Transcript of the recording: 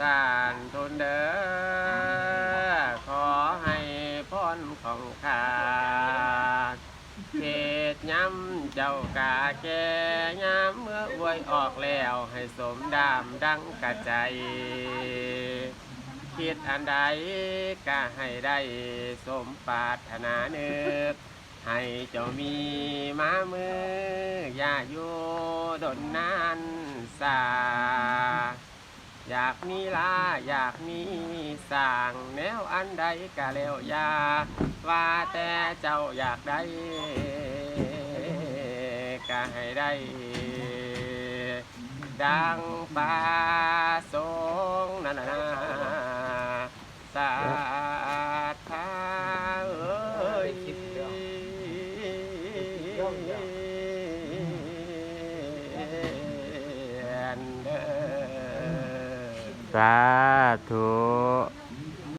สานทุนเด้อขอให้พรของข้าเขตย้ำเจ้ากาแก่ย้ำเมื่ออวยออกแล้วให้สมดามดังกระใจ คิดอันใดก็ให้ได้สมปรารถนาเนึกให้เจ้ามีมามืออย่าอยู่ ดนนานสา อยากมีลาอยากมีสร้างแนวอันใดก็แล้วยา ว่าแต่เจ้าอยากได้ก็ให้ได้ ดังปาสงนั่นน่ะนะสาธาเอ้ย สาธุ